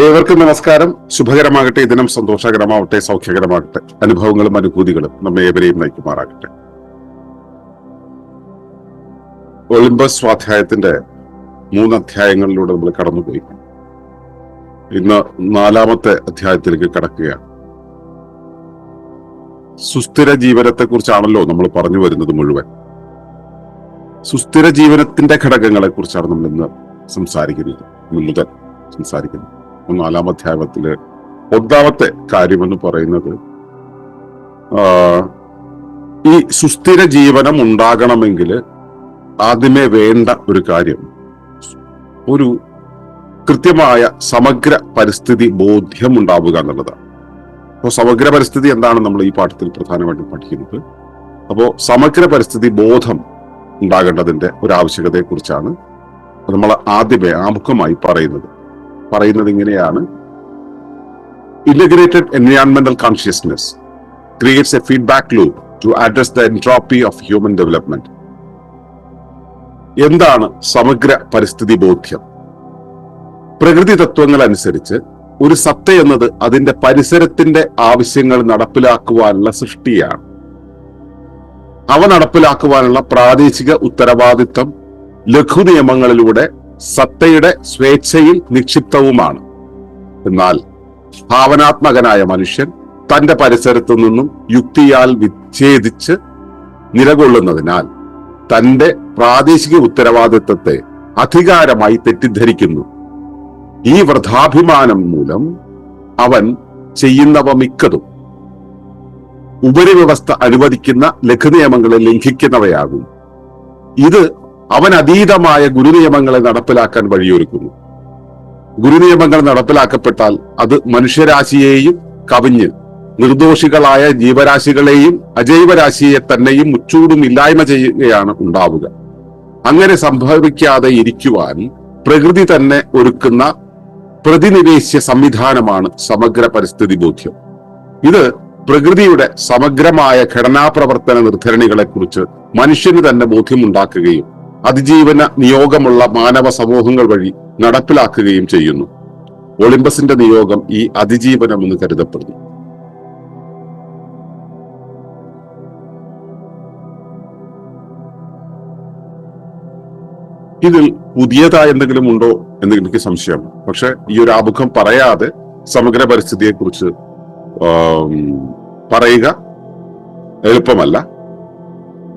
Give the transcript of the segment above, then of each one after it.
ഏവർക്കും നമസ്കാരം. ശുഭകരമാകട്ടെ. ദിനം സന്തോഷകരമാവട്ടെ സൗഖ്യകരമാകട്ടെ. അനുഭവങ്ങളും അനുഭൂതികളും നമ്മെ ഏവരെയും നയിക്കുമാറാകട്ടെ. ഒളിമ്പസ് സ്വാധ്യായത്തിന്റെ മൂന്ന് അധ്യായങ്ങളിലൂടെ നമ്മൾ കടന്നുപോയി. ഇന്ന് നാലാമത്തെ അധ്യായത്തിലേക്ക് കടക്കുകയാണ്. സുസ്ഥിര ജീവനത്തെ കുറിച്ചാണല്ലോ നമ്മൾ പറഞ്ഞു വരുന്നത് മുഴുവൻ. സുസ്ഥിര ജീവനത്തിന്റെ ഘടകങ്ങളെ കുറിച്ചാണ് നമ്മൾ ഇന്ന് സംസാരിക്കുന്നത്. മുതൽ സംസാരിക്കുന്നത് നാലാം അധ്യായത്തിൽ ഒന്നാമത്തെ കാര്യമെന്ന് പറയുന്നത് ഈ സുസ്ഥിര ജീവനം ഉണ്ടാകണമെങ്കിൽ ആദ്യമേ വേണ്ട ഒരു കാര്യം. ഒരു കൃത്യമായ സമഗ്ര പരിസ്ഥിതി ബോധ്യം ഉണ്ടാവുക എന്നുള്ളതാണ്. അപ്പോൾ സമഗ്ര പരിസ്ഥിതി എന്താണ് നമ്മൾ ഈ പാഠത്തിൽ പ്രധാനമായിട്ടും പഠിക്കുന്നത്? അപ്പോൾ സമഗ്ര പരിസ്ഥിതി ബോധം ഉണ്ടാകേണ്ടതിന്റെ ഒരു ആവശ്യകതയെ കുറിച്ചാണ് നമ്മൾ ആദ്യമേ ആമുഖമായി പറയുന്നത്. പറയുന്നത് ഇങ്ങനെയാണ്. Integrated എൻവയോൺമെന്റൽ consciousness creates a feedback loop to address the entropy of human development എന്താണ് സമഗ്ര പരിസ്ഥിതി ബോധ്യം? പ്രകൃതി തത്വങ്ങൾ അനുസരിച്ച് ഒരു സത്ത എന്നത് അതിന്റെ പരിസരത്തിന്റെ ആവശ്യങ്ങൾ നടപ്പിലാക്കുവാനുള്ള സൃഷ്ടിയാണ്. അവ നടപ്പിലാക്കുവാനുള്ള പ്രാദേശിക ഉത്തരവാദിത്വം ലഘു നിയമങ്ങളിലൂടെ സത്തയുടെ സ്വേച്ഛയിൽ നിക്ഷിപ്തവുമാണ്. എന്നാൽ ഭാവനാത്മകനായ മനുഷ്യൻ തന്റെ പരിസരത്തു നിന്നും യുക്തിയാൽ വിച്ഛേദിച്ച് നിലകൊള്ളുന്നതിനാൽ തന്റെ പ്രാദേശിക ഉത്തരവാദിത്വത്തെ അധികാരമായി തെറ്റിദ്ധരിക്കുന്നു. ഈ വൃഥാഭിമാനം മൂലം അവൻ ചെയ്യുന്നവ മിക്കതും ഉപരിവ്യവസ്ഥ അനുവദിക്കുന്ന ലഘുനിയമങ്ങളെ ലംഘിക്കുന്നവയാകും. ഇത് അവൻ അതീതമായ ഗുരുനിയമങ്ങളെ നടപ്പിലാക്കാൻ വഴിയൊരുക്കുന്നു. ഗുരുനിയമങ്ങൾ നടപ്പിലാക്കപ്പെട്ടാൽ അത് മനുഷ്യരാശിയെയും കവിഞ്ഞ് നിർദോഷികളായ ജീവരാശികളെയും അജൈവരാശിയെ തന്നെയും മുച്ചൂടും ഇല്ലായ്മ ചെയ്യുകയാണ് ഉണ്ടാവുക. അങ്ങനെ സംഭവിക്കാതെ ഇരിക്കുവാൻ പ്രകൃതി തന്നെ ഒരുക്കുന്ന പ്രതിനിവേശ്യ സംവിധാനമാണ് സമഗ്ര പരിസ്ഥിതി ബോധ്യം. ഇത് പ്രകൃതിയുടെ സമഗ്രമായ ഘടനാപ്രവർത്തന നിർധരണികളെക്കുറിച്ച് മനുഷ്യന് തന്നെ ബോധ്യമുണ്ടാക്കുകയും അതിജീവന നിയോഗമുള്ള മാനവ സമൂഹങ്ങൾ വഴി നടപ്പിലാക്കുകയും ചെയ്യുന്നു. ഒളിമ്പസിന്റെ നിയോഗം ഈ അതിജീവനം എന്ന് കരുതപ്പെടുന്നു. ഇതിൽ പുതിയതായി എന്തെങ്കിലും ഉണ്ടോ എന്ന് എനിക്ക് സംശയം പക്ഷെ ഈ ഒരു ആമുഖം പറയാതെ സമഗ്ര പരിസ്ഥിതിയെ കുറിച്ച് പറയുക എളുപ്പമല്ല.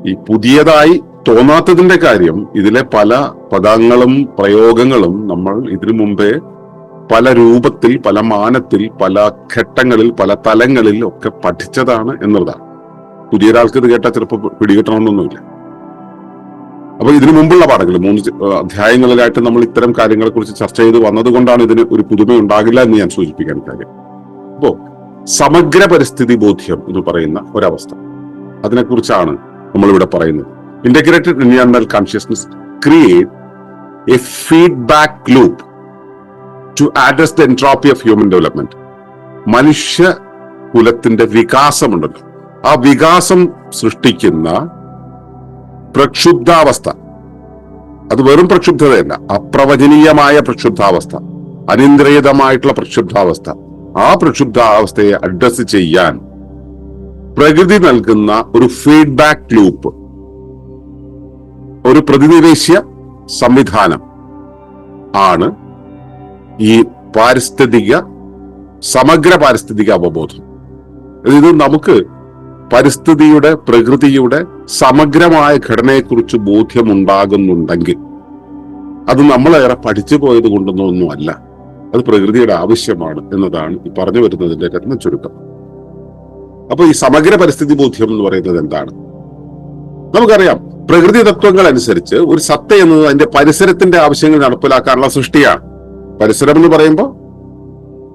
ഈ പുതിയതായി തോന്നാത്തതിന്റെ കാര്യം ഇതിലെ പല പദങ്ങളും പ്രയോഗങ്ങളും നമ്മൾ ഇതിനു മുമ്പേ പല രൂപത്തിൽ പല മാനത്തിൽ പല ഘട്ടങ്ങളിൽ പല തലങ്ങളിൽ ഒക്കെ പഠിച്ചതാണ് എന്നുള്ളതാണ്. പുതിയൊരാൾക്ക് ഇത് കേട്ടാൽ ചിലപ്പോൾ പിടികിട്ടണമെന്നൊന്നുമില്ല. അപ്പൊ ഇതിനു മുമ്പുള്ള പാഠങ്ങൾ മൂന്ന് അധ്യായങ്ങളിലായിട്ട് നമ്മൾ ഇത്തരം കാര്യങ്ങളെ കുറിച്ച് ചർച്ച ചെയ്ത് വന്നതുകൊണ്ടാണ് ഇതിന് ഒരു പുതുമ ഉണ്ടാകില്ല എന്ന് ഞാൻ സൂചിപ്പിക്കാൻ കാര്യം. അപ്പോ സമഗ്ര പരിസ്ഥിതി ബോധ്യം എന്ന് പറയുന്ന ഒരവസ്ഥ. അതിനെക്കുറിച്ചാണ് നമ്മളിവിടെ പറയുന്നത്. Integrated എൻവയോൺമെന്റൽ consciousness create a feedback loop to address the entropy of human development മനുഷ്യ കുലത്തിന്റെ വികാസമുണ്ടല്ലോ. ആ വികാസം സൃഷ്ടിക്കുന്ന പ്രക്ഷുബ്ധാവസ്ഥ. അത് വെറും പ്രക്ഷുബ്ധതയല്ല അപ്രവചനീയമായ പ്രക്ഷുബ്ധാവസ്ഥ അനിയന്ത്രിതമായിട്ടുള്ള പ്രക്ഷുബ്ധാവസ്ഥ. ആ പ്രക്ഷുബ്ധാവസ്ഥയെ അഡ്രസ് ചെയ്യാൻ പ്രകൃതി നൽകുന്ന ഒരു ഫീഡ്ബാക്ക് ലൂപ്പ് ഒരു പ്രതിനിവേശ്യ സംവിധാനം ആണ് ഈ പാരിസ്ഥിതിക സമഗ്ര പാരിസ്ഥിതിക അവബോധം. ഇത് നമുക്ക് പരിസ്ഥിതിയുടെ പ്രകൃതിയുടെ സമഗ്രമായ ഘടനയെക്കുറിച്ച് ബോധ്യമുണ്ടാകുന്നുണ്ടെങ്കിൽ അത് നമ്മളേറെ പഠിച്ചു പോയത് കൊണ്ടൊന്നുമല്ല അത് പ്രകൃതിയുടെ ആവശ്യമാണ് എന്നതാണ് ഈ പറഞ്ഞു വരുന്നതിന്റെ രത്ന ചുരുക്കം അപ്പൊ ഈ സമഗ്ര പരിസ്ഥിതി ബോധ്യം എന്ന് പറയുന്നത് എന്താണ്? നമുക്കറിയാം പ്രകൃതി തത്വങ്ങൾ അനുസരിച്ച് ഒരു സത്ത എന്നത് അതിന്റെ പരിസരത്തിന്റെ ആവശ്യങ്ങൾ നടപ്പിലാക്കാനുള്ള സൃഷ്ടിയാണ്. പരിസരം എന്ന് പറയുമ്പോൾ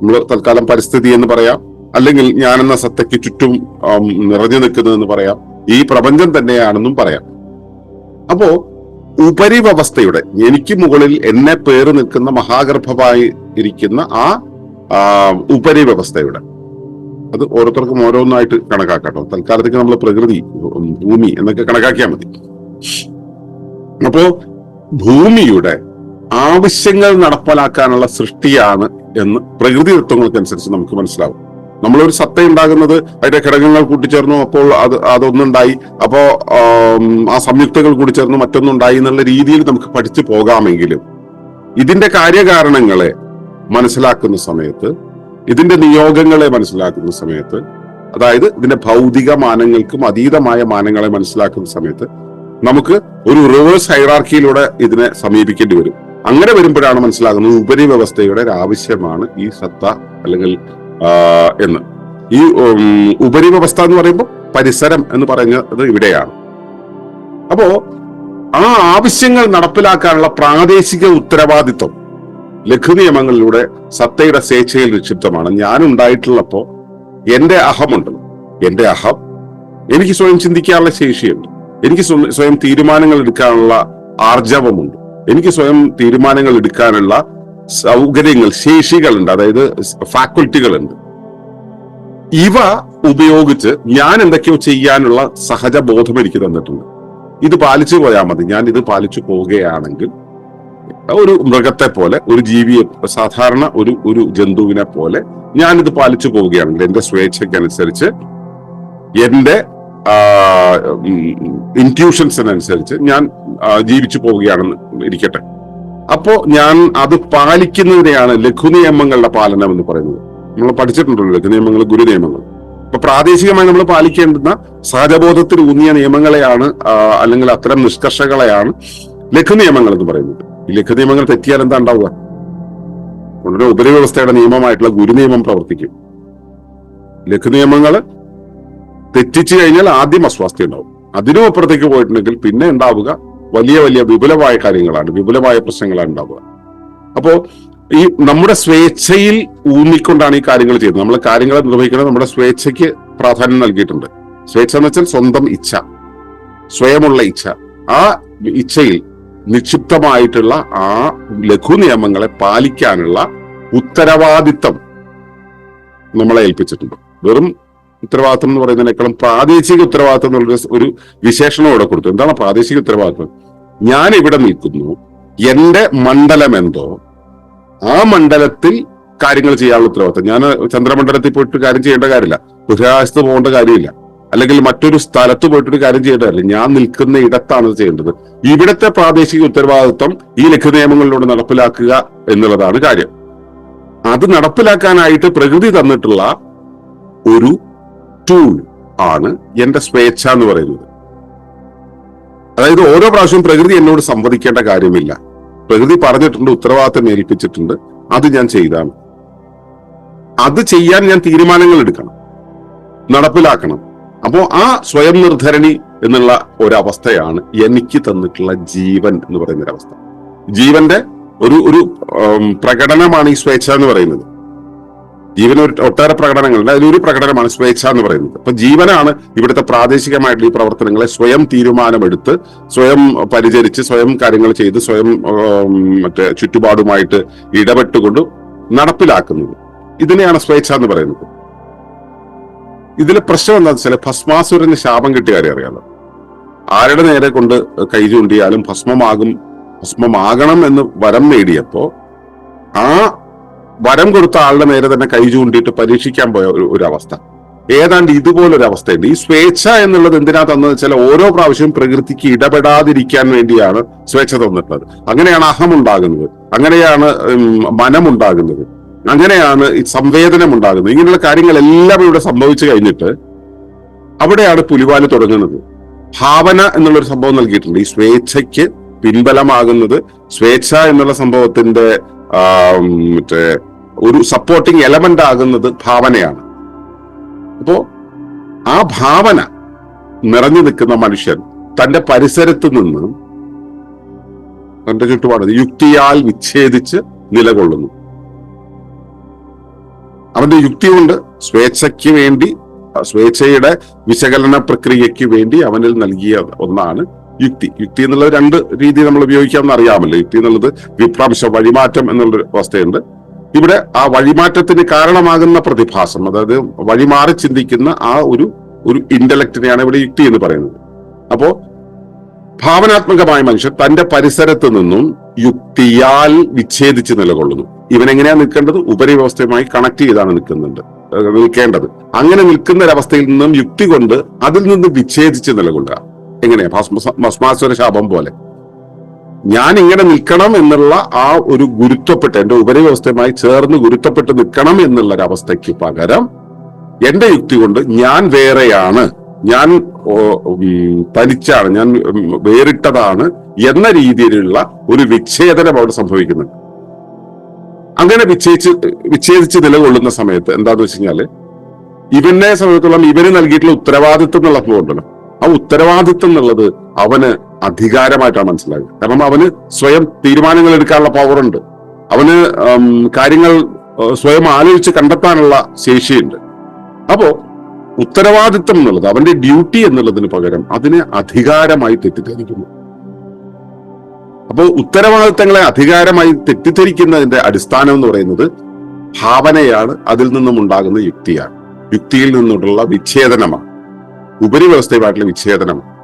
നമ്മൾ തൽക്കാലം പരിസ്ഥിതി എന്ന് പറയാം അല്ലെങ്കിൽ ഞാനെന്ന സത്തയ്ക്ക് ചുറ്റും നിറഞ്ഞു നിൽക്കുന്നതെന്ന് പറയാം. ഈ പ്രപഞ്ചം തന്നെയാണെന്നും പറയാം. അപ്പോ ഉപരിവ്യവസ്ഥയുടെ എനിക്ക് മുകളിൽ എന്നെ പേര് നിൽക്കുന്ന മഹാഗർഭമായി ഇരിക്കുന്ന ആ, ഉപരിവ്യവസ്ഥയുടെ അത് ഓരോരുത്തർക്കും ഓരോന്നായിട്ട് കണക്കാക്കാട്ടോ. തൽക്കാലത്തേക്ക് നമ്മൾ പ്രകൃതി ഭൂമി എന്നൊക്കെ കണക്കാക്കിയാൽ മതി. അപ്പോ ഭൂമിയുടെ ആവശ്യങ്ങൾ നടപ്പിലാക്കാനുള്ള സൃഷ്ടിയാണ് എന്ന് പ്രകൃതി തത്വങ്ങൾക്കനുസരിച്ച് നമുക്ക് മനസ്സിലാവും. നമ്മളൊരു സത്ത ഉണ്ടാകുന്നത് അതിന്റെ ഘടകങ്ങൾ കൂട്ടിച്ചേർന്നു അപ്പോൾ അത് അതൊന്നുണ്ടായി. അപ്പോ ആം, ആ സംയുക്തകൾ കൂടിച്ചേർന്നു മറ്റൊന്നുണ്ടായി എന്നുള്ള രീതിയിൽ നമുക്ക് പഠിച്ചു പോകാമെങ്കിലും ഇതിന്റെ കാര്യകാരണങ്ങളെ മനസ്സിലാക്കുന്ന സമയത്ത് ഇതിന്റെ നിയോഗങ്ങളെ മനസ്സിലാക്കുന്ന സമയത്ത് അതായത് ഇതിന്റെ ഭൗതിക മാനങ്ങൾക്കും അതീതമായ മാനങ്ങളെ മനസ്സിലാക്കുന്ന സമയത്ത് നമുക്ക് ഒരു റിവേഴ്സ് ഹൈറാർക്കിയിലൂടെ ഇതിനെ സമീപിക്കേണ്ടി വരും. അങ്ങനെ വരുമ്പോഴാണ് മനസ്സിലാകുന്നത് ഉപരിവ്യവസ്ഥയുടെ ഒരു ആവശ്യമാണ് ഈ സത്ത അല്ലെങ്കിൽ എന്ന്. ഈ ഉപരി ഉപരിവ്യവസ്ഥ എന്ന് പറയുമ്പോൾ പരിസരം എന്ന് പറയുന്നത് ഇവിടെയാണ്. അപ്പോ ആ ആവശ്യങ്ങൾ നടപ്പിലാക്കാനുള്ള പ്രാദേശിക ഉത്തരവാദിത്വം ലഘു നിയമങ്ങളിലൂടെ സത്തയുടെ സ്വേച്ഛയിൽ നിക്ഷിപ്തമാണ്. ഞാൻ ഉണ്ടായിട്ടുള്ളപ്പോ എന്റെ അഹമുണ്ട്. എന്റെ അഹം എനിക്ക് സ്വയം ചിന്തിക്കാനുള്ള ശേഷിയുണ്ട്. എനിക്ക് സ്വയം തീരുമാനങ്ങൾ എടുക്കാനുള്ള ആർജവമുണ്ട്. എനിക്ക് സ്വയം തീരുമാനങ്ങൾ എടുക്കാനുള്ള സൗകര്യങ്ങൾ ശേഷികളുണ്ട്. അതായത് ഫാക്കൽറ്റികളുണ്ട്. ഇവ ഉപയോഗിച്ച് ഞാൻ എന്തൊക്കെയോ ചെയ്യാനുള്ള സഹജ ബോധം എനിക്ക് തന്നിട്ടുണ്ട്. ഇത് പാലിച്ചു പോയാൽ മതി. ഞാൻ ഇത് പാലിച്ചു പോവുകയാണെങ്കിൽ ഒരു മൃഗത്തെ പോലെ ഒരു ജീവിയെ സാധാരണ ഒരു ഒരു ജന്തുവിനെ പോലെ ഞാനിത് പാലിച്ചു പോവുകയാണെങ്കിൽ എന്റെ സ്വേച്ഛയ്ക്കനുസരിച്ച് എന്റെ ഇന്റ്യൂഷൻസിനനുസരിച്ച് ഞാൻ ജീവിച്ചു പോവുകയാണെന്ന് ഇരിക്കട്ടെ. അപ്പോ ഞാൻ അത് പാലിക്കുന്നതിനെയാണ് ലഘു നിയമങ്ങളുടെ പാലനം എന്ന് പറയുന്നത്. നമ്മൾ പഠിച്ചിട്ടുണ്ടല്ലോ ലഘു നിയമങ്ങൾ ഗുരു നിയമങ്ങൾ അപ്പൊ പ്രാദേശികമായി നമ്മൾ പാലിക്കേണ്ടുന്ന സഹജബോധത്തിൽ ഊന്നിയ നിയമങ്ങളെയാണ് അല്ലെങ്കിൽ അത്തരം നിഷ്കർഷകളെയാണ് ലഘു നിയമങ്ങൾ എന്ന് പറയുന്നത്. ഈ ലഘു നിയമങ്ങൾ തെറ്റിയാൽ എന്താ ഉണ്ടാവുക? ഉടനെ ഉപരിവ്യവസ്ഥയുടെ നിയമമായിട്ടുള്ള ഗുരു നിയമം പ്രവർത്തിക്കും. ലഘു നിയമങ്ങൾ തെറ്റിച്ചു കഴിഞ്ഞാൽ ആദ്യം അസ്വാസ്ഥ്യം ഉണ്ടാവും. അതിനും അപ്പുറത്തേക്ക് പോയിട്ടുണ്ടെങ്കിൽ പിന്നെ ഉണ്ടാവുക വലിയ വലിയ വിപുലമായ കാര്യങ്ങളാണ് വിപുലമായ പ്രശ്നങ്ങളാണ് ഉണ്ടാവുക. അപ്പോ ഈ നമ്മുടെ സ്വേച്ഛയിൽ ഊന്നിക്കൊണ്ടാണ് ഈ കാര്യങ്ങൾ ചെയ്യുന്നത്. നമ്മൾ കാര്യങ്ങളെ നിർവഹിക്കുന്നത് നമ്മുടെ സ്വേച്ഛയ്ക്ക് പ്രാധാന്യം നൽകിയിട്ടുണ്ട്. സ്വേച്ഛ എന്ന് വെച്ചാൽ സ്വന്തം ഇച്ഛ സ്വയമുള്ള ഇച്ഛ. ആ ഇച്ഛയിൽ നിക്ഷിപ്തമായിട്ടുള്ള ആ ലഘു നിയമങ്ങളെ പാലിക്കാനുള്ള ഉത്തരവാദിത്തം നമ്മളെ ഏൽപ്പിച്ചിട്ടുണ്ട്. വെറും ഉത്തരവാദിത്തം എന്ന് പറയുന്നതിനേക്കാളും പ്രാദേശിക ഉത്തരവാദിത്തം എന്നുള്ള ഒരു വിശേഷണം ഇവിടെ കൊടുത്തു. എന്താണ് പ്രാദേശിക ഉത്തരവാദിത്തം? ഞാൻ ഇവിടെ നിൽക്കുന്നു. എന്റെ മണ്ഡലം എന്തോ? ആ മണ്ഡലത്തിൽ കാര്യങ്ങൾ ചെയ്യാനുള്ള ഉത്തരവാദിത്തം. ഞാൻ ചന്ദ്രമണ്ഡലത്തിൽ പോയിട്ട് കാര്യം ചെയ്യേണ്ട കാര്യമില്ല. ബഹിരാകാശത്ത് പോകേണ്ട കാര്യമില്ല. അല്ലെങ്കിൽ മറ്റൊരു സ്ഥലത്ത് പോയിട്ടൊരു കാര്യം ചെയ്യേണ്ടതല്ലേ ഞാൻ നിൽക്കുന്ന ഇടത്താണ് ചെയ്യേണ്ടത്. ഇവിടത്തെ പ്രാദേശിക ഉത്തരവാദിത്വം ഈ ലഘു നിയമങ്ങളിലൂടെ നടപ്പിലാക്കുക എന്നുള്ളതാണ് കാര്യം. അത് നടപ്പിലാക്കാനായിട്ട് പ്രകൃതി തന്നിട്ടുള്ള ഒരു ടൂൾ ആണ് എന്റെ സ്വേച്ഛ എന്ന് പറയുന്നത്. അതായത് ഓരോ പ്രാവശ്യവും പ്രകൃതി എന്നോട് സംവദിക്കേണ്ട കാര്യമില്ല. പ്രകൃതി പറഞ്ഞിട്ടുണ്ട് ഉത്തരവാദിത്തം ഏൽപ്പിച്ചിട്ടുണ്ട്. അത് ഞാൻ ചെയ്താണ്. അത് ചെയ്യാൻ ഞാൻ തീരുമാനങ്ങൾ എടുക്കണം. നടപ്പിലാക്കണം. അപ്പോ ആ സ്വയം നിർധരണി എന്നുള്ള ഒരവസ്ഥയാണ് എനിക്ക് തന്നിട്ടുള്ള ജീവൻ എന്ന് പറയുന്ന ഒരവസ്ഥ ജീവന്റെ ഒരു ഒരു പ്രകടനമാണ് ഈ സ്വേച്ഛ എന്ന് പറയുന്നത്. ജീവൻ ഒരു ഒട്ടേറെ പ്രകടനങ്ങളുണ്ട്. അതിലൊരു പ്രകടനമാണ് സ്വേച്ഛ എന്ന് പറയുന്നത്. അപ്പൊ ജീവനാണ് ഇവിടുത്തെ പ്രാദേശികമായിട്ടുള്ള ഈ പ്രവർത്തനങ്ങളെ സ്വയം തീരുമാനമെടുത്ത് സ്വയം പരിചരിച്ച് സ്വയം കാര്യങ്ങൾ ചെയ്ത് സ്വയം മറ്റേ ചുറ്റുപാടുമായിട്ട് ഇടപെട്ടുകൊണ്ട് നടപ്പിലാക്കുന്നത്. ഇതിനെയാണ് സ്വേച്ഛ എന്ന് പറയുന്നത്. ഇതിലെ പ്രശ്നം എന്താണെന്ന് വെച്ചാൽ ഭസ്മാസുരന് ശാപം കിട്ടിയ കാര്യം അറിയാലോ. ആരുടെ നേരെ കൊണ്ട് കൈ ചൂണ്ടിയാലും ഭസ്മമാകും ഭസ്മമാകണം എന്ന് വരം നേടിയപ്പോ ആ വരം കൊടുത്ത ആളുടെ നേരെ തന്നെ കൈ ചൂണ്ടിയിട്ട് പരീക്ഷിക്കാൻ പോയ ഒരു അവസ്ഥ ഏതാണ്ട് ഇതുപോലൊരു അവസ്ഥയുണ്ട് ഈ സ്വേച്ഛ എന്നുള്ളത് എന്തിനാ തന്നത് വെച്ചാൽ ഓരോ പ്രാവശ്യവും പ്രകൃതിക്ക് ഇടപെടാതിരിക്കാൻ വേണ്ടിയാണ് സ്വേച്ഛ തന്നിട്ടുള്ളത്. അങ്ങനെയാണ് അഹം ഉണ്ടാകുന്നത് അങ്ങനെയാണ് മനം മനമുണ്ടാകുന്നത്. അങ്ങനെയാണ് ഈ സംവേദനം ഉണ്ടാകുന്നത് ഇങ്ങനെയുള്ള കാര്യങ്ങളെല്ലാം ഇവിടെ സംഭവിച്ചു കഴിഞ്ഞിട്ട് അവിടെയാണ് പുലിവാൽ തുടങ്ങുന്നത്. ഭാവന എന്നുള്ളൊരു സംഭവം നൽകിയിട്ടുണ്ട്. ഈ സ്വേച്ഛയ്ക്ക് പിൻബലമാകുന്നത് സ്വേച്ഛ എന്നുള്ള സംഭവത്തിന്റെ മറ്റേ ഒരു സപ്പോർട്ടിങ് എലമെന്റ് ആകുന്നത് ഭാവനയാണ്. അപ്പോ ആ ഭാവന നിറഞ്ഞു നിൽക്കുന്ന മനുഷ്യൻ തന്റെ പരിസരത്ത് നിന്ന് തന്റെ ചുറ്റുപാട് യുക്തിയാൽ വിച്ഛേദിച്ച് നിലകൊള്ളുന്നു. അവന്റെ യുക്തിയുണ്ട് സ്വേച്ഛയ്ക്ക് വേണ്ടി സ്വേച്ഛയുടെ വിശകലന പ്രക്രിയയ്ക്ക് വേണ്ടി അവനിൽ നൽകിയ ഒന്നാണ് യുക്തി. യുക്തി എന്നുള്ളത് രണ്ട് രീതി നമ്മൾ ഉപയോഗിക്കാമെന്ന് അറിയാമല്ലോ. യുക്തി എന്നുള്ളത് വിപ്രാംശ വഴിമാറ്റം എന്നുള്ളൊരു അവസ്ഥയുണ്ട്. ഇവിടെ ആ വഴിമാറ്റത്തിന് കാരണമാകുന്ന പ്രതിഭാസം അതായത് വഴിമാറി ചിന്തിക്കുന്ന ആ ഒരു ഒരു ഇന്റലക്റ്റിനെയാണ് ഇവിടെ യുക്തി എന്ന് പറയുന്നത്. അപ്പോ ഭാവനാത്മകമായ മനുഷ്യൻ തന്റെ പരിസരത്ത് നിന്നും യുക്തിയാൽ വിച്ഛേദിച്ച് നിലകൊള്ളുന്നു. ഇവൻ എങ്ങനെയാ നിൽക്കേണ്ടത്? ഉപരിവ്യവസ്ഥയുമായി കണക്ട് ചെയ്താണ് നിൽക്കുന്നുണ്ട്. നിൽക്കേണ്ടത്. അങ്ങനെ നിൽക്കുന്ന ഒരവസ്ഥയിൽ നിന്നും യുക്തി കൊണ്ട് അതിൽ നിന്ന് വിച്ഛേദിച്ച് നിലകൊള്ളുക. എങ്ങനെയാ? ഭസ്മ- ഭസ്മാസുര ശാപം പോലെ. ഞാൻ ഇങ്ങനെ നിൽക്കണം എന്നുള്ള ആ ഒരു ഗുരുത്വപ്പെട്ട് എന്റെ ഉപരിവ്യവസ്ഥയുമായി ചേർന്ന് ഗുരുത്വപ്പെട്ട് നിൽക്കണം എന്നുള്ള ഒരു അവസ്ഥയ്ക്ക് പകരം എന്റെ യുക്തി കൊണ്ട് ഞാൻ വേറെയാണ്. ഞാൻ തനിച്ചാണ് ഞാൻ വേറിട്ടതാണ് എന്ന രീതിയിലുള്ള ഒരു വിച്ഛേദനം അവിടെ സംഭവിക്കുന്നുണ്ട്. അങ്ങനെ വിച്ഛേദിച്ച് വിച്ഛേദിച്ച് നിലകൊള്ളുന്ന സമയത്ത് എന്താന്ന് വെച്ച് കഴിഞ്ഞാൽ ഇവനെ സമയത്തുള്ള ഇവന് നൽകിയിട്ടുള്ള ഉത്തരവാദിത്വം എന്നുള്ള ഉണ്ടല്ലോ. ആ ഉത്തരവാദിത്വം എന്നുള്ളത് അവന് അധികാരമായിട്ടാണ് മനസ്സിലാകുക കാരണം അവന് സ്വയം തീരുമാനങ്ങൾ എടുക്കാനുള്ള പവർ ഉണ്ട്. അവന് കാര്യങ്ങൾ സ്വയം ആലോചിച്ച് കണ്ടെത്താനുള്ള ശേഷിയുണ്ട്. അപ്പോ ഉത്തരവാദിത്വം എന്നുള്ളത് അവന്റെ ഡ്യൂട്ടി എന്നുള്ളതിന് പകരം അതിനെ അധികാരമായി തെറ്റിദ്ധരിക്കുന്നു. അപ്പോൾ ഉത്തരവാദിത്തങ്ങളെ അധികാരമായി തെറ്റിദ്ധരിക്കുന്നതിന്റെ അടിസ്ഥാനം എന്ന് പറയുന്നത് ഭാവനയാണ് അതിൽ നിന്നും ഉണ്ടാകുന്ന യുക്തിയാണ്. യുക്തിയിൽ നിന്നുള്ള വിച്ഛേദനമാണ്. ഉപരിവ്യവസ്ഥയുമായിട്ടുള്ള വിച്ഛേദനമാണ്.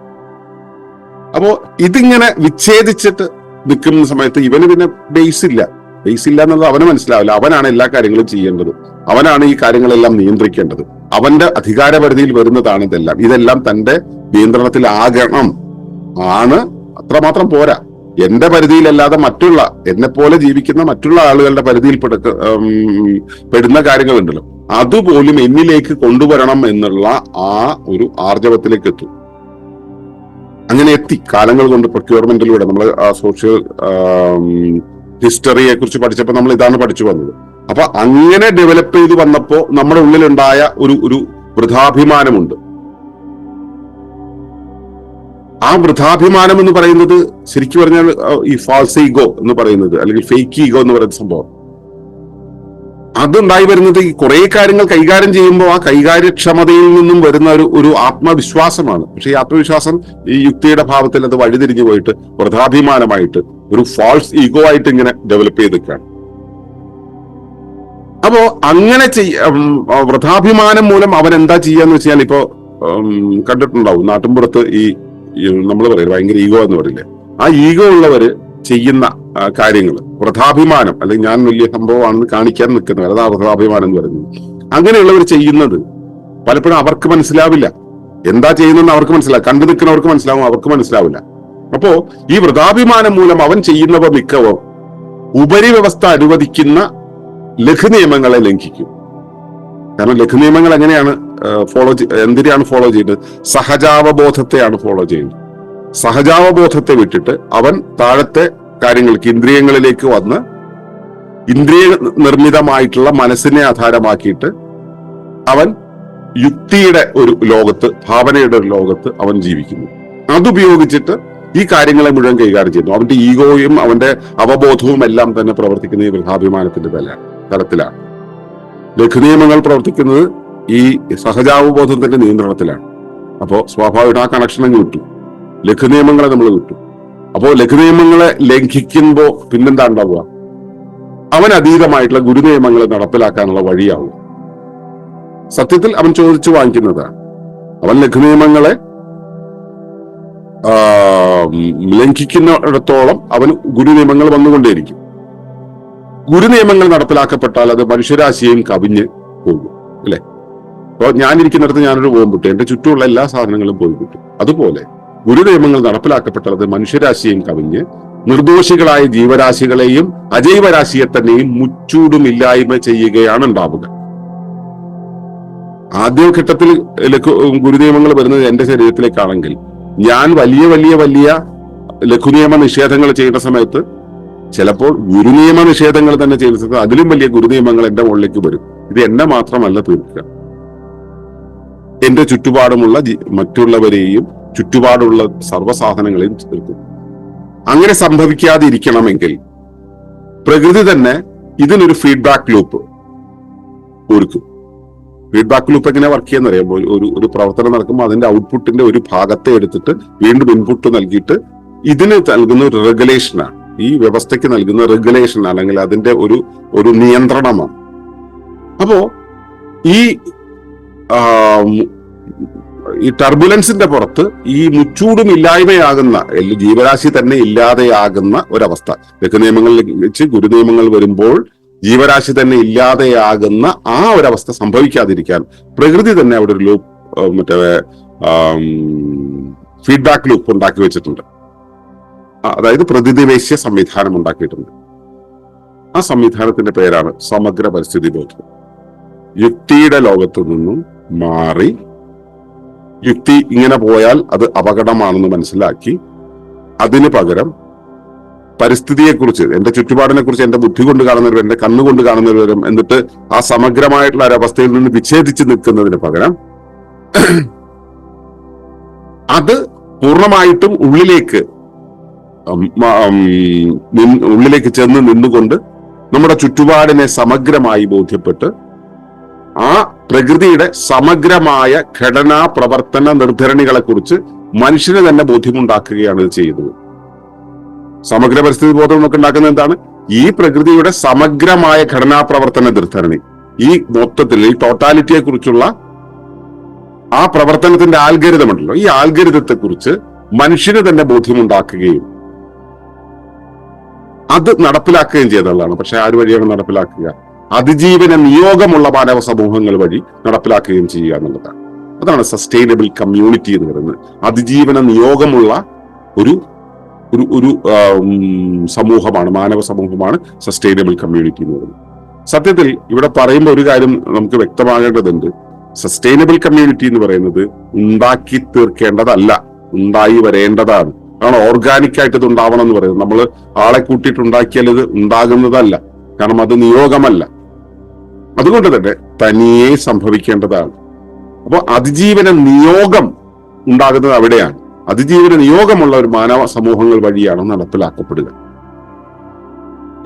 അപ്പോ ഇതിങ്ങനെ വിച്ഛേദിച്ചിട്ട് നിൽക്കുന്ന സമയത്ത് ഇവന് പിന്നെ ബേസ് ഇല്ല. ബേസ് ഇല്ല എന്നുള്ളത് അവന് മനസ്സിലാവില്ല. അവനാണ് എല്ലാ കാര്യങ്ങളും ചെയ്യേണ്ടത്. അവനാണ് ഈ കാര്യങ്ങളെല്ലാം നിയന്ത്രിക്കേണ്ടത്. അവന്റെ അധികാരപരിധിയിൽ വരുന്നതാണ് ഇതെല്ലാം. ഇതെല്ലാം തന്റെ നിയന്ത്രണത്തിലാകണം ആണ്. അത്രമാത്രം പോരാ. എന്റെ പരിധിയിലല്ലാതെ മറ്റുള്ള എന്നെ പോലെ ജീവിക്കുന്ന മറ്റുള്ള ആളുകളുടെ പരിധിയിൽ പെടുക്ക പെടുന്ന കാര്യങ്ങളുണ്ടല്ലോ. അതുപോലും എന്നിലേക്ക് കൊണ്ടുവരണം എന്നുള്ള ആ ഒരു ആർജവത്തിലേക്ക് എത്തും. അങ്ങനെ എത്തി. കാലങ്ങൾ കൊണ്ട് പ്രൊക്യൂർമെന്റിലൂടെ നമ്മൾ സോഷ്യൽ ഹിസ്റ്ററിയെ കുറിച്ച് പഠിച്ചപ്പോൾ നമ്മൾ ഇതാണ് പഠിച്ചു വന്നത്. അപ്പൊ അങ്ങനെ ഡെവലപ്പ് ചെയ്ത് വന്നപ്പോ നമ്മുടെ ഉള്ളിലുണ്ടായ ഒരു ഒരു വൃഥാഭിമാനമുണ്ട്. ആ വൃഥാഭിമാനം എന്ന് പറയുന്നത് ശരിക്കും പറഞ്ഞാൽ ഈ ഫാൾസ് ഈഗോ എന്ന് പറയുന്നത് അല്ലെങ്കിൽ ഫേക്ക് ഈഗോ എന്ന് പറയുന്ന സംഭവം. അതുണ്ടായി വരുന്നത് ഈ കുറെ കാര്യങ്ങൾ കൈകാര്യം ചെയ്യുമ്പോൾ ആ കൈകാര്യക്ഷമതയിൽ നിന്നും വരുന്ന ഒരു ഒരു ആത്മവിശ്വാസമാണ്. പക്ഷെ ഈ ആത്മവിശ്വാസം ഈ യുക്തിയുടെ ഭാവത്തിൽ അത് വഴിതിരിഞ്ഞു പോയിട്ട് വൃഥാഭിമാനമായിട്ട് ഒരു ഫാൾസ് ഈഗോ ആയിട്ട് ഇങ്ങനെ ഡെവലപ്പ് ചെയ്തിരിക്കുകയാണ് അപ്പോ അങ്ങനെ ചെയ്യ വൃഥാഭിമാനം മൂലം അവൻ എന്താ ചെയ്യാന്ന് വെച്ചാൽ ഇപ്പോ കണ്ടിട്ടുണ്ടാവും. നാട്ടിൻപുറത്ത് ഈ നമ്മൾ പറയും ഭയങ്കര ഈഗോ എന്ന് പറയില്ലേ. ആ ഈഗോ ഉള്ളവര് ചെയ്യുന്ന കാര്യങ്ങൾ വൃഥാഭിമാനം അല്ലെങ്കിൽ ഞാൻ വലിയ സംഭവമാണെന്ന് കാണിക്കാൻ നിൽക്കുന്നവർ അതാ വൃഥാഭിമാനം എന്ന് പറയുന്നത്. അങ്ങനെയുള്ളവർ ചെയ്യുന്നത് പലപ്പോഴും അവർക്ക് മനസ്സിലാവില്ല. എന്താ ചെയ്യുന്നതെന്ന് അവർക്ക് മനസ്സിലാവും കണ്ടു നിൽക്കുന്നവർക്ക് മനസ്സിലാവും അവർക്ക് മനസ്സിലാവില്ല. അപ്പോ ഈ വൃഥാഭിമാനം മൂലം അവൻ ചെയ്യുന്നവ മിക്കവും ഉപരിവ്യവസ്ഥ അനുവദിക്കുന്ന ലഘുനിയമങ്ങളെ ലംഘിക്കും. കാരണം ലഘുനിയമങ്ങൾ എങ്ങനെയാണ് ഫോളോ എന്തിനാണ് ഫോളോ ചെയ്യുന്നത്? സഹജാവബോധത്തെയാണ് ഫോളോ ചെയ്യുന്നത്. സഹജാവബോധത്തെ വിട്ടിട്ട് അവൻ താഴത്തെ കാര്യങ്ങൾക്ക് ഇന്ദ്രിയങ്ങളിലേക്ക് വന്ന് ഇന്ദ്രിയ നിർമ്മിതമായിട്ടുള്ള മനസ്സിനെ ആധാരമാക്കിയിട്ട് അവൻ യുക്തിയുടെ ഒരു ലോകത്ത് ഭാവനയുടെ ഒരു ലോകത്ത് അവൻ ജീവിക്കുന്നു. അതുപയോഗിച്ചിട്ട് ഈ കാര്യങ്ങളെ മുഴുവൻ കൈകാര്യം ചെയ്യുന്നു. അവന്റെ ഈഗോയും അവന്റെ അവബോധവും എല്ലാം തന്നെ പ്രവർത്തിക്കുന്ന ഈ ഗൃഹാഭിമാനത്തിന്റെ തല തലത്തിലാണ്. ലഘുനിയമങ്ങൾ പ്രവർത്തിക്കുന്നത് ഈ സഹജാവബോധത്തിന്റെ നിയന്ത്രണത്തിലാണ്. അപ്പോൾ സ്വാഭാവിക ആ കണക്ഷൻ അങ്ങ് കിട്ടും ലഘുനിയമങ്ങളെ നമ്മൾ കിട്ടും അപ്പോൾ ലഘുനിയമങ്ങളെ ലംഘിക്കുമ്പോ പിന്നെന്താ ഉണ്ടാവുക? അവൻ അതീതമായിട്ടുള്ള ഗുരുനിയമങ്ങളെ നടപ്പിലാക്കാനുള്ള വഴിയാവും. സത്യത്തിൽ അവൻ ചോദിച്ചു വാങ്ങിക്കുന്നതാണ് അവൻ ലഘുനിയമങ്ങളെ ലംഘിക്കുന്നിടത്തോളം അവൻ ഗുരുനിയമങ്ങൾ വന്നുകൊണ്ടേയിരിക്കും. ഗുരുനിയമങ്ങൾ നടപ്പിലാക്കപ്പെട്ടാൽ അത് മനുഷ്യരാശിയെയും കവിഞ്ഞ് പോകും അല്ലെ? അപ്പൊ ഞാനിരിക്കുന്നിടത്ത് ഞാനൊരു ബോംബിട്ടു എന്റെ ചുറ്റുമുള്ള എല്ലാ സാധനങ്ങളും പോയി കിട്ടും. അതുപോലെ ഗുരുനിയമങ്ങൾ നടപ്പിലാക്കപ്പെട്ടാൽ അത് മനുഷ്യരാശിയെയും കവിഞ്ഞ് നിർദോഷികളായ ജീവരാശികളെയും അജൈവരാശിയെ തന്നെയും മുച്ചൂടും ഇല്ലായ്മ ചെയ്യുകയാണ് ഉണ്ടാവുക ആദ്യഘട്ടത്തിൽ ലഘു ഗുരുനിയമങ്ങൾ വരുന്നത് എന്റെ ശരീരത്തിലേക്കാണെങ്കിൽ ഞാൻ വലിയ വലിയ വലിയ ലഘുനിയമ നിഷേധങ്ങൾ ചെയ്യുന്ന സമയത്ത് ചിലപ്പോൾ ഗുരുനിയമ നിഷേധങ്ങൾ തന്നെ സമയത്ത് അതിലും വലിയ ഗുരുനിയമങ്ങൾ എന്റെ മുകളിലേക്ക് വരും. ഇത് എന്നെ മാത്രമല്ല തീർക്കുക. എന്റെ ചുറ്റുപാടുമുള്ള മറ്റുള്ളവരെയും ചുറ്റുപാടുള്ള സർവസാധനങ്ങളെയും തീർക്കും. അങ്ങനെ സംഭവിക്കാതിരിക്കണമെങ്കിൽ പ്രകൃതി തന്നെ ഇതിനൊരു ഫീഡ്ബാക്ക് ലൂപ്പ് ഒരുക്കും. ഫീഡ്ബാക്ക് ലൂപ്പ് എങ്ങനെ വർക്ക് ചെയ്യുന്ന അറിയാം ഒരു ഒരു പ്രവർത്തനം നടക്കുമ്പോൾ അതിന്റെ ഔട്ട്പുട്ടിന്റെ ഒരു ഭാഗത്തെ എടുത്തിട്ട് വീണ്ടും ഇൻപുട്ട് നൽകിയിട്ട് ഇതിന് നൽകുന്ന ഒരു റെഗുലേഷനാണ് ഈ വ്യവസ്ഥയ്ക്ക് നൽകുന്ന റെഗുലേഷൻ അല്ലെങ്കിൽ അതിന്റെ ഒരു ഒരു നിയന്ത്രണമാണ്. അപ്പോ ഈ ഈ ടർബുലൻസിന്റെ പുറത്ത് ഈ മുച്ചൂടും ഇല്ലായ്മയാകുന്ന ജീവരാശി തന്നെ ഇല്ലാതെയാകുന്ന ഒരവസ്ഥ. ലഘു നിയമങ്ങളിൽ വെച്ച് ഗുരുനിയമങ്ങൾ വരുമ്പോൾ ജീവരാശി തന്നെ ഇല്ലാതെയാകുന്ന ആ ഒരവസ്ഥ സംഭവിക്കാതിരിക്കാൻ പ്രകൃതി തന്നെ അവിടെ ഒരു ലൂപ്പ് മറ്റേ ഫീഡ്ബാക്ക് ലൂപ്പ് ഉണ്ടാക്കി വെച്ചിട്ടുണ്ട്. അതായത് പ്രതിനിവേശ്യ സംവിധാനം ഉണ്ടാക്കിയിട്ടുണ്ട്. ആ സംവിധാനത്തിന്റെ പേരാണ് സമഗ്ര പരിസ്ഥിതി ബോധം. യുക്തിയുടെ ലോകത്തു നിന്നും മാറി യുക്തി ഇങ്ങനെ പോയാൽ അത് അപകടമാണെന്ന് മനസ്സിലാക്കി അതിന് പകരം പരിസ്ഥിതിയെക്കുറിച്ച് എന്റെ ചുറ്റുപാടിനെ കുറിച്ച് എന്റെ ബുദ്ധി കൊണ്ട് കാണുന്നവരും എന്റെ കണ്ണുകൊണ്ട് കാണുന്നവരും എന്നിട്ട് ആ സമഗ്രമായിട്ടുള്ള ഒരവസ്ഥയിൽ നിന്ന് വിച്ഛേദിച്ച് നിൽക്കുന്നതിന് പകരം അത് പൂർണമായിട്ടും ഉള്ളിലേക്ക് ഉള്ളിലേക്ക് ചെന്ന് നിന്നുകൊണ്ട് നമ്മുടെ ചുറ്റുപാടിനെ സമഗ്രമായി ബോധ്യപ്പെട്ട് ആ പ്രകൃതിയുടെ സമഗ്രമായ ഘടനാ പ്രവർത്തന നിർദ്ധരണികളെ കുറിച്ച് മനുഷ്യന് തന്നെ ബോധ്യമുണ്ടാക്കുകയാണ് ഇത് ചെയ്യുന്നത്. സമഗ്ര പരിസ്ഥിതി ബോധം നമുക്ക് ഉണ്ടാക്കുന്നത് എന്താണ്? ഈ പ്രകൃതിയുടെ സമഗ്രമായ ഘടനാ പ്രവർത്തന നിർദ്ധരണി ഈ മൊത്തത്തിൽ ഈ ടോട്ടാലിറ്റിയെ കുറിച്ചുള്ള ആ പ്രവർത്തനത്തിന്റെ ആൽഗരിതം ഉണ്ടല്ലോ. ഈ ആൽഗരിതത്തെ കുറിച്ച് മനുഷ്യന് തന്നെ ബോധ്യമുണ്ടാക്കുകയും അത് നടപ്പിലാക്കുകയും ചെയ്തതാണ്. പക്ഷെ ആര് വഴിയാണ് നടപ്പിലാക്കുക. അതിജീവന നിയോഗമുള്ള മാനവ സമൂഹങ്ങൾ വഴി നടപ്പിലാക്കുകയും ചെയ്യുക എന്നുള്ളതാണ്. അതാണ് സസ്റ്റൈനബിൾ കമ്മ്യൂണിറ്റി എന്ന് പറയുന്നത്. അതിജീവന നിയോഗമുള്ള ഒരു ഒരു ഒരു സമൂഹമാണ് മാനവ സമൂഹമാണ് സസ്റ്റൈനബിൾ കമ്മ്യൂണിറ്റി എന്ന് പറയുന്നത്. സത്യത്തിൽ ഇവിടെ പറയുമ്പോൾ ഒരു കാര്യം നമുക്ക് വ്യക്തമാകേണ്ടതുണ്ട്. സസ്റ്റൈനബിൾ കമ്മ്യൂണിറ്റി എന്ന് പറയുന്നത് ഉണ്ടാക്കി തീർക്കേണ്ടതല്ല ഉണ്ടായി വരേണ്ടതാണ്. കാരണം ഓർഗാനിക് ആയിട്ട് ഇത് ഉണ്ടാവണം എന്ന് പറയുന്നത്. നമ്മൾ ആളെ കൂട്ടിയിട്ട് ഉണ്ടാക്കിയാൽ ഇത് ഉണ്ടാകുന്നതല്ല. കാരണം അത് നിയോഗമല്ല. അതുകൊണ്ട് തന്നെ തനിയെ സംഭവിക്കേണ്ടതാണ്. അപ്പോൾ അതിജീവന നിയോഗം ഉണ്ടാകുന്നത് അവിടെയാണ്. അതിജീവന നിയോഗമുള്ള ഒരു മാനവ സമൂഹങ്ങൾ വഴിയാണ് നടപ്പിലാക്കപ്പെടുക.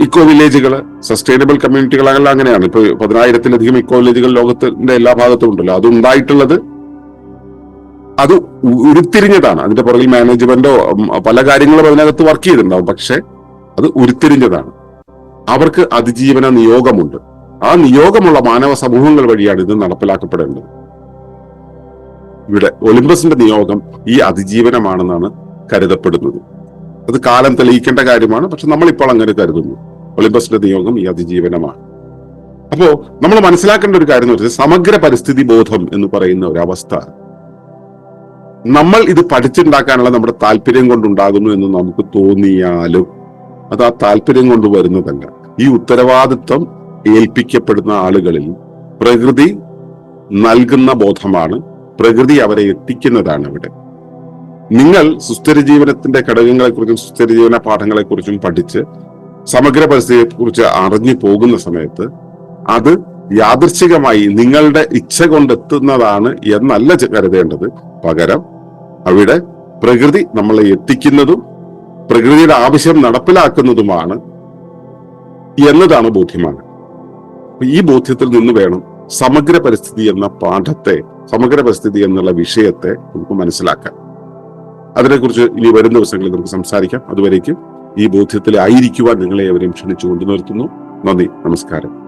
ഇക്കോ വില്ലേജുകൾ സസ്റ്റൈനബിൾ കമ്മ്യൂണിറ്റികളെല്ലാം അങ്ങനെയാണ്. ഇപ്പൊ പതിനായിരത്തിലധികം ഇക്കോ വില്ലേജുകൾ ലോകത്തിന്റെ എല്ലാ ഭാഗത്തും ഉണ്ടല്ലോ. അത് ഉണ്ടായിട്ടുള്ളത് അത് ഉരുത്തിരിഞ്ഞതാണ്. അതിന്റെ പുറകിൽ മാനേജ്മെന്റോ പല കാര്യങ്ങളും അതിനകത്ത് വർക്ക് ചെയ്തിട്ടുണ്ടാവും. പക്ഷെ അത് ഉരുത്തിരിഞ്ഞതാണ്. അവർക്ക് അതിജീവന നിയോഗമുണ്ട്. ആ നിയോഗമുള്ള മാനവ സമൂഹങ്ങൾ വഴിയാണ് ഇത് നടപ്പിലാക്കപ്പെടേണ്ടത്. ഇവിടെ ഒളിമ്പസിന്റെ നിയോഗം ഈ അതിജീവനമാണെന്നാണ് കരുതപ്പെടുന്നത്. അത് കാലം തെളിയിക്കേണ്ട കാര്യമാണ്. പക്ഷെ നമ്മൾ ഇപ്പോൾ അങ്ങനെ കരുതുന്നു. ഒളിമ്പസിന്റെ നിയോഗം ഈ അതിജീവനമാണ്. അപ്പോ നമ്മൾ മനസ്സിലാക്കേണ്ട ഒരു കാര്യം എന്ന് വെച്ചാൽ സമഗ്ര പരിസ്ഥിതി ബോധം എന്ന് പറയുന്ന ഒരു അവസ്ഥ നമ്മൾ ഇത് പഠിച്ചുണ്ടാക്കാനുള്ള നമ്മുടെ താല്പര്യം കൊണ്ടുണ്ടാകുന്നു എന്ന് നമുക്ക് തോന്നിയാലും അത് ആ താല്പര്യം കൊണ്ട് വരുന്നതല്ല. ഈ ഉത്തരവാദിത്വം ഏൽപ്പിക്കപ്പെടുന്ന ആളുകളിൽ പ്രകൃതി നൽകുന്ന ബോധമാണ് പ്രകൃതി അവരെ എത്തിക്കുന്നതാണ് ഇവിടെ നിങ്ങൾ സുസ്ഥിര ജീവനത്തിന്റെ ഘടകങ്ങളെക്കുറിച്ചും സുസ്ഥിര ജീവന പാഠങ്ങളെക്കുറിച്ചും പഠിച്ച് സമഗ്ര പരിസ്ഥിതിയെ കുറിച്ച് അറിഞ്ഞു പോകുന്ന സമയത്ത് അത് യാദൃച്ഛികമായി നിങ്ങളുടെ ഇച്ഛ കൊണ്ടെത്തുന്നതാണ് എന്നല്ല കരുതേണ്ടത്. പകരം അവിടെ പ്രകൃതി നമ്മളെ എത്തിക്കുന്നതും പ്രകൃതിയുടെ ആവശ്യം നടപ്പിലാക്കുന്നതുമാണ് എന്നതാണ് ബോധ്യമാണ്. ഈ ബോധ്യത്തിൽ നിന്ന് വേണം സമഗ്ര പരിസ്ഥിതി എന്ന പാഠത്തെ സമഗ്ര പരിസ്ഥിതി എന്നുള്ള വിഷയത്തെ നമുക്ക് മനസ്സിലാക്കാൻ. അതിനെക്കുറിച്ച് ഇനി വരും ദിവസങ്ങളിൽ നമുക്ക് സംസാരിക്കാം. അതുവരേക്കും ഈ ബോധ്യത്തിൽ ആയിരിക്കുവാൻ നിങ്ങളെ അവരെയും ക്ഷണിച്ചുകൊണ്ട് നിർത്തുന്നു. നന്ദി നമസ്കാരം.